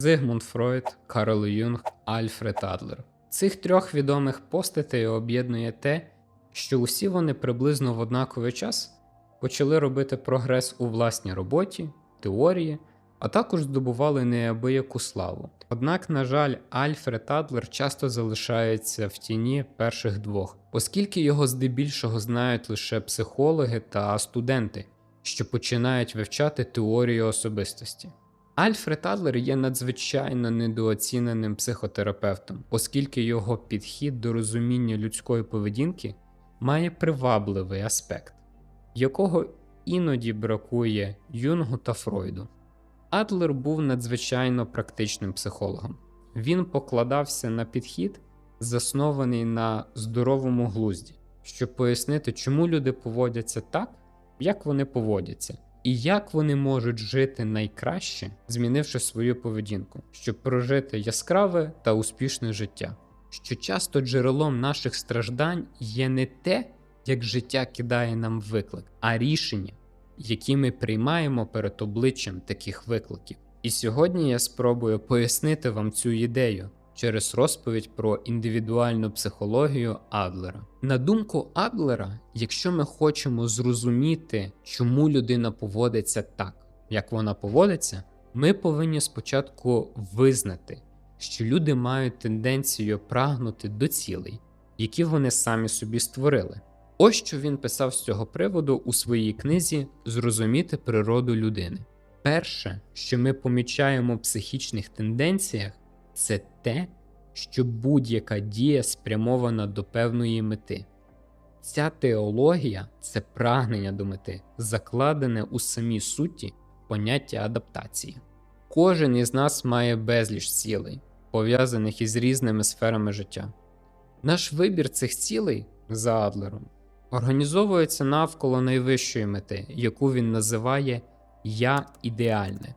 Зигмунд Фройд, Карл Юнг, Альфред Адлер. Цих трьох відомих постатей об'єднує те, що усі вони приблизно в однаковий час почали робити прогрес у власній роботі, теорії, а також здобували неабияку славу. Однак, на жаль, Альфред Адлер часто залишається в тіні перших двох, оскільки його здебільшого знають лише психологи та студенти, що починають вивчати теорію особистості. Альфред Адлер є надзвичайно недооціненим психотерапевтом, оскільки його підхід до розуміння людської поведінки має привабливий аспект, якого іноді бракує Юнгу та Фройду. Адлер був надзвичайно практичним психологом. Він покладався на підхід, заснований на здоровому глузді, щоб пояснити, чому люди поводяться так, як вони поводяться, і як вони можуть жити найкраще, змінивши свою поведінку, щоб прожити яскраве та успішне життя. Що часто джерелом наших страждань є не те, як життя кидає нам виклик, а рішення, які ми приймаємо перед обличчям таких викликів. І сьогодні я спробую пояснити вам цю ідею через розповідь про індивідуальну психологію Адлера. На думку Адлера, якщо ми хочемо зрозуміти, чому людина поводиться так, як вона поводиться, ми повинні спочатку визнати, що люди мають тенденцію прагнути до цілей, які вони самі собі створили. Ось що він писав з цього приводу у своїй книзі Зрозуміти природу людини. Перше, що ми помічаємо в психічних тенденціях, це те, що будь-яка дія спрямована до певної мети. Ця теологія це прагнення до мети, закладене у самій суті поняття адаптації. Кожен із нас має безліч цілей, пов'язаних із різними сферами життя. Наш вибір цих цілей за Адлером організовується навколо найвищої мети, яку він називає Я ідеальне.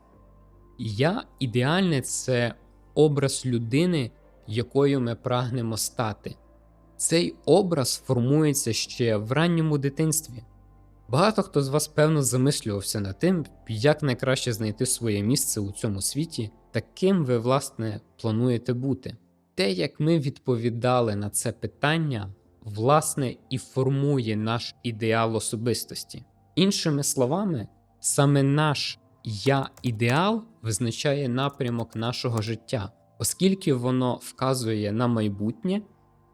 Я ідеальне це образ людини, якою ми прагнемо стати. Цей образ формується ще в ранньому дитинстві. Багато хто з вас певно замислювався над тим, як найкраще знайти своє місце у цьому світі, та ким ви, власне, плануєте бути. Те, як ми відповідали на це питання, власне, і формує наш ідеал особистості. Іншими словами, саме наш я ідеал визначає напрямок нашого життя, оскільки воно вказує на майбутнє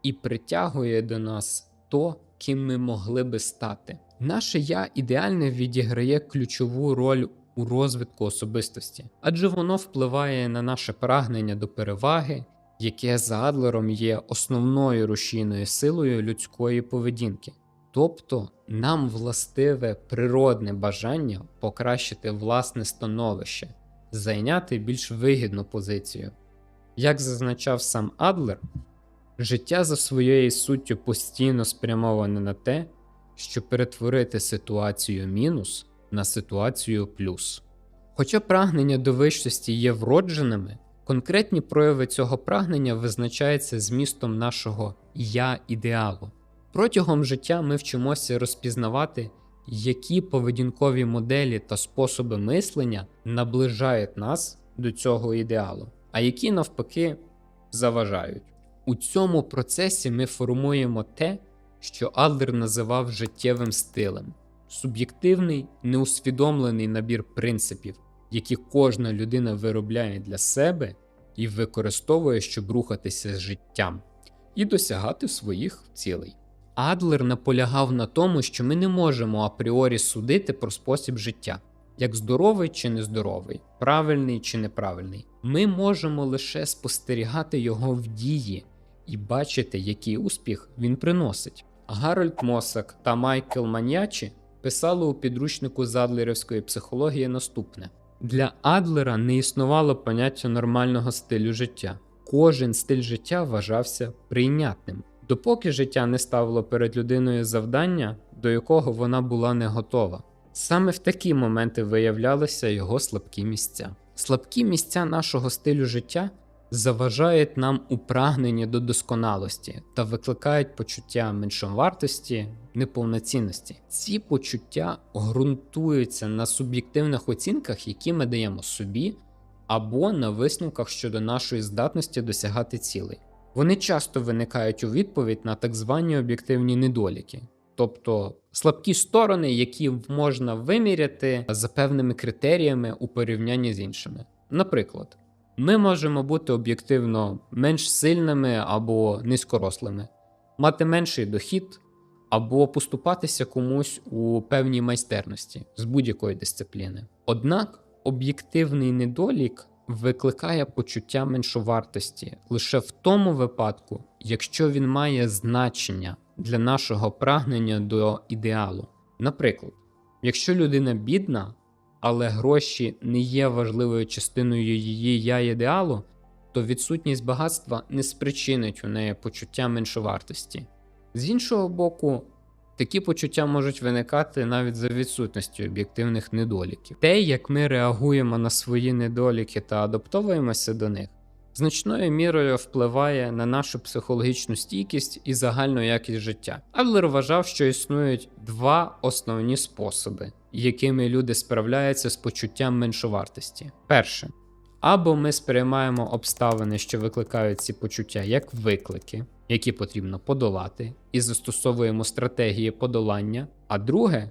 і притягує до нас то, ким ми могли би стати. Наше я ідеальне відіграє ключову роль у розвитку особистості, адже воно впливає на наше прагнення до переваги, яке за Адлером є основною рушійною силою людської поведінки. Тобто нам властиве природне бажання покращити власне становище, зайняти більш вигідну позицію. Як зазначав сам Адлер, життя за своєю суттю постійно спрямоване на те, щоб перетворити ситуацію мінус на ситуацію плюс. Хоча прагнення до вищості є вродженими, конкретні прояви цього прагнення визначаються змістом нашого я ідеалу. Протягом життя ми вчимося розпізнавати, які поведінкові моделі та способи мислення наближають нас до цього ідеалу, а які навпаки заважають. У цьому процесі ми формуємо те, що Адлер називав життєвим стилем суб'єктивний, неусвідомлений набір принципів, які кожна людина виробляє для себе і використовує, щоб рухатися з життям і досягати своїх цілей. Адлер наполягав на тому, що ми не можемо апріорі судити про спосіб життя, як здоровий чи нездоровий, правильний чи неправильний. Ми можемо лише спостерігати його в дії і бачити, який успіх він приносить. Гарольд Мосак та Майкл Маньячі писали у підручнику з адлерівської психології наступне: для Адлера не існувало поняття нормального стилю життя. Кожен стиль життя вважався прийнятним, допоки життя не ставило перед людиною завдання, до якого вона була не готова. Саме в такі моменти виявлялися його слабкі місця. Слабкі місця нашого стилю життя заважають нам у прагненні до досконалості та викликають почуття меншовартості, неповноцінності. Ці почуття ґрунтуються на суб'єктивних оцінках, які ми даємо собі або на висновках щодо нашої здатності досягати цілей. Вони часто виникають у відповідь на так звані об'єктивні недоліки, тобто слабкі сторони, які можна виміряти за певними критеріями у порівнянні з іншими. Наприклад, ми можемо бути об'єктивно менш сильними або низькорослими, мати менший дохід або поступатися комусь у певній майстерності з будь-якої дисципліни. Однак об'єктивний недолік викликає почуття меншовартості лише в тому випадку, якщо він має значення для нашого прагнення до ідеалу. Наприклад, якщо людина бідна, але гроші не є важливою частиною її я ідеалу, то відсутність багатства не спричинить у неї почуття меншовартості. З іншого боку, такі почуття можуть виникати навіть за відсутністю об'єктивних недоліків. Те, як ми реагуємо на свої недоліки та адаптовуємося до них, значною мірою впливає на нашу психологічну стійкість і загальну якість життя. Адлер вважав, що існують два основні способи, якими люди справляються з почуттям меншовартості. Перше. Або ми сприймаємо обставини, що викликають ці почуття, як виклики, які потрібно подолати, і застосовуємо стратегії подолання. А друге,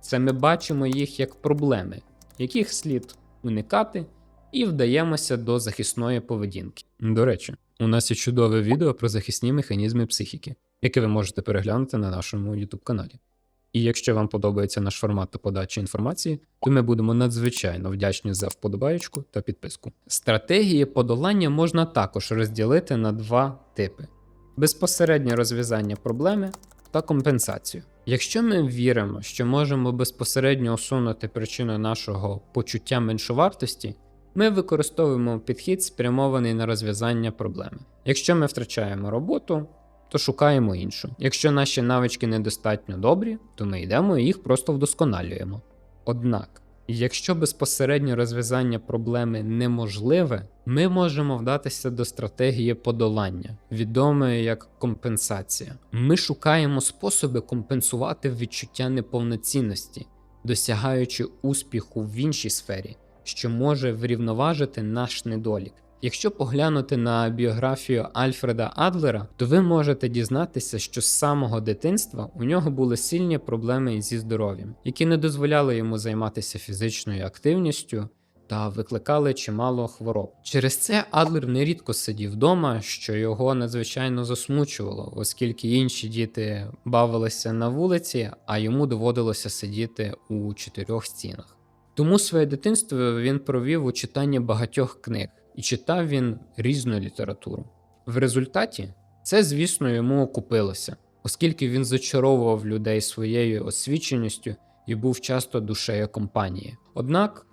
це ми бачимо їх як проблеми, яких слід уникати, і вдаємося до захисної поведінки. До речі, у нас є чудове відео про захисні механізми психіки, яке ви можете переглянути на нашому YouTube каналі. І якщо вам подобається наш формат та подача інформації, то ми будемо надзвичайно вдячні за вподобаєчку та підписку. Стратегії подолання можна також розділити на два типи: безпосереднє розв'язання проблеми та компенсацію. Якщо ми віримо, що можемо безпосередньо усунути причину нашого почуття меншовартості, ми використовуємо підхід, спрямований на розв'язання проблеми. Якщо ми втрачаємо роботу, то шукаємо іншу. Якщо наші навички недостатньо добрі, то ми йдемо і їх просто вдосконалюємо. Однак, якщо безпосередньо розв'язання проблеми неможливе, ми можемо вдатися до стратегії подолання, відомої як компенсація. Ми шукаємо способи компенсувати відчуття неповноцінності, досягаючи успіху в іншій сфері, що може врівноважити наш недолік. Якщо поглянути на біографію Альфреда Адлера, то ви можете дізнатися, що з самого дитинства у нього були сильні проблеми зі здоров'ям, які не дозволяли йому займатися фізичною активністю та викликали чимало хвороб. Через це Адлер нерідко сидів вдома, що його надзвичайно засмучувало, оскільки інші діти бавилися на вулиці, а йому доводилося сидіти у чотирьох стінах. Тому своє дитинство він провів у читанні багатьох книг і читав він різну літературу. В результаті це, звісно, йому окупилося, оскільки він зачаровував людей своєю освіченістю і був часто душею компанії. Однак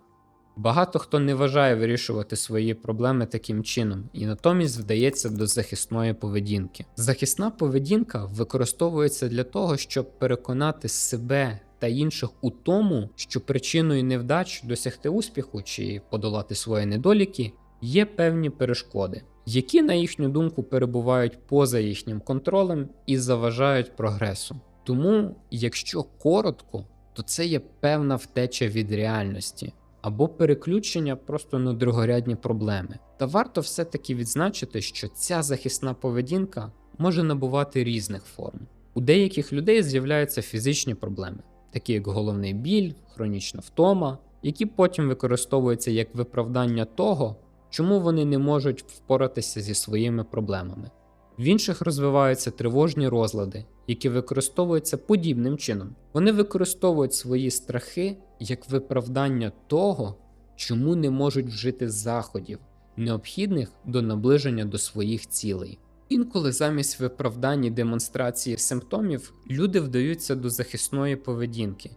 багато хто не вважає вирішувати свої проблеми таким чином і натомість вдається до захисної поведінки. Захисна поведінка використовується для того, щоб переконати себе та інших у тому, що причиною невдач досягти успіху чи подолати свої недоліки є певні перешкоди, які, на їхню думку, перебувають поза їхнім контролем і заважають прогресу. Тому, якщо коротко, то це є певна втеча від реальності або переключення просто на другорядні проблеми. Та варто все-таки відзначити, що ця захисна поведінка може набувати різних форм. У деяких людей з'являються фізичні проблеми, такі як головний біль, хронічна втома, які потім використовуються як виправдання того, чому вони не можуть впоратися зі своїми проблемами. В інших розвиваються тривожні розлади, які використовуються подібним чином. Вони використовують свої страхи як виправдання того, чому не можуть вжити заходів, необхідних до наближення до своїх цілей. Інколи замість виправдань і демонстрації симптомів люди вдаються до захисної поведінки,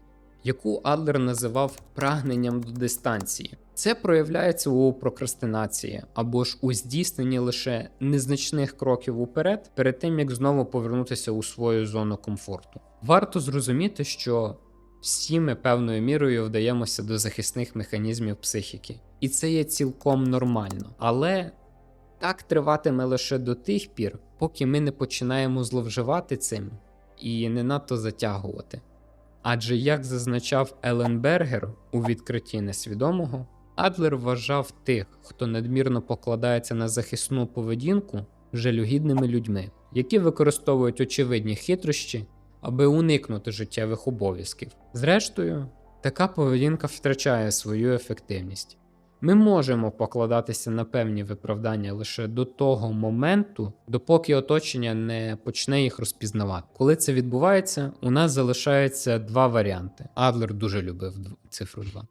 яку Адлер називав прагненням до дистанції. Це проявляється у прокрастинації або ж у здійсненні лише незначних кроків уперед, перед тим як знову повернутися у свою зону комфорту. Варто зрозуміти, що всі ми певною мірою вдаємося до захисних механізмів психіки, і це є цілком нормально. Але так триватиме лише до тих пір, поки ми не починаємо зловживати цим і не надто затягувати. Адже, як зазначав Елен Бергер у відкритті несвідомого, Адлер вважав тих, хто надмірно покладається на захисну поведінку, жалюгідними людьми, які використовують очевидні хитрощі, аби уникнути життєвих обов'язків. Зрештою, така поведінка втрачає свою ефективність. Ми можемо покладатися на певні виправдання лише до того моменту, допоки оточення не почне їх розпізнавати. Коли це відбувається, у нас залишається два варіанти. Адлер дуже любив цифру 2.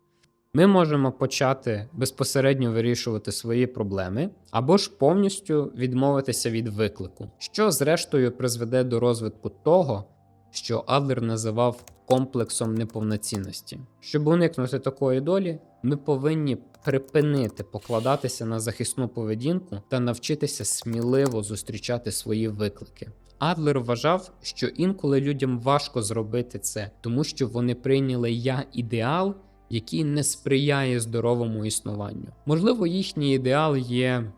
Ми можемо почати безпосередньо вирішувати свої проблеми або ж повністю відмовитися від виклику, що зрештою призведе до розвитку того, що Адлер називав комплексом неповноцінності. Щоб уникнути такої долі, ми повинні припинити покладатися на захисну поведінку та навчитися сміливо зустрічати свої виклики. Адлер вважав, що інколи людям важко зробити це, тому що вони прийняли я ідеал, який не сприяє здоровому існуванню. Можливо, їхній ідеал є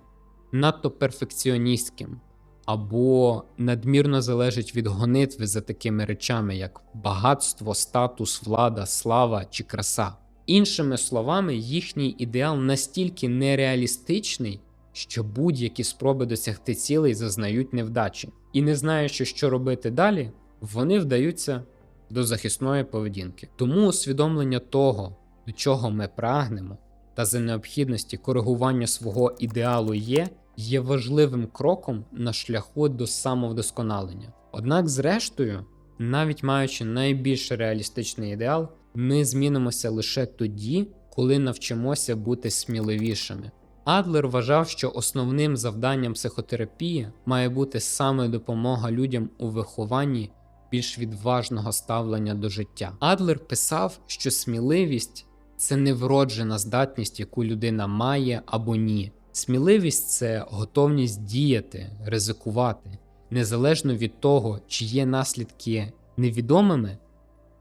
надто перфекціоністським, або надмірно залежить від гонитви за такими речами, як багатство, статус, влада, слава чи краса. Іншими словами, їхній ідеал настільки нереалістичний, що будь-які спроби досягти цілей зазнають невдачі. І не знаючи, що робити далі, вони вдаються до захисної поведінки. Тому усвідомлення того, до чого ми прагнемо, та за необхідності коригування свого ідеалу є, є важливим кроком на шляху до самовдосконалення. Однак, зрештою, навіть маючи найбільш реалістичний ідеал, ми змінимося лише тоді, коли навчимося бути сміливішими. Адлер вважав, що основним завданням психотерапії має бути саме допомога людям у вихованні більш відважного ставлення до життя. Адлер писав, що сміливість це не вроджена здатність, яку людина має або ні. Сміливість це готовність діяти, ризикувати, незалежно від того, чи є наслідки невідомими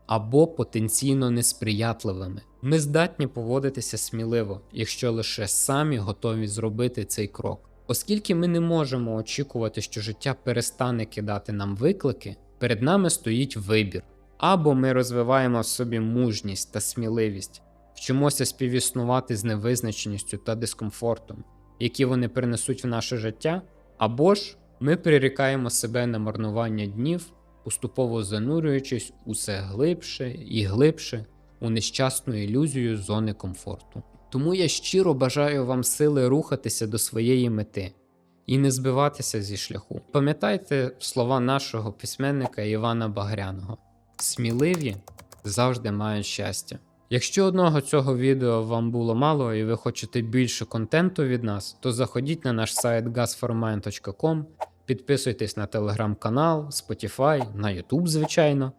або потенційно несприятливими. Ми здатні поводитися сміливо, якщо лише самі готові зробити цей крок. Оскільки ми не можемо очікувати, що життя перестане кидати нам виклики, перед нами стоїть вибір. Або ми розвиваємо в собі мужність та сміливість, вчимося співіснувати з невизначеністю та дискомфортом, які вони принесуть в наше життя, або ж ми прирікаємо себе на марнування днів, поступово занурюючись усе глибше і глибше у нещасну ілюзію зони комфорту. Тому я щиро бажаю вам сили рухатися до своєї мети і не збиватися зі шляху. Пам'ятайте слова нашого письменника Івана Багряного: сміливі завжди мають щастя. Якщо одного цього відео вам було мало і ви хочете більше контенту від нас, то заходіть на наш сайт gasformind.com, підписуйтесь на телеграм-канал, Spotify, на YouTube, звичайно.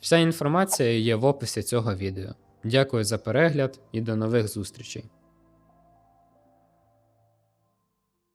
Вся інформація є в описі цього відео. Дякую за перегляд і до нових зустрічей.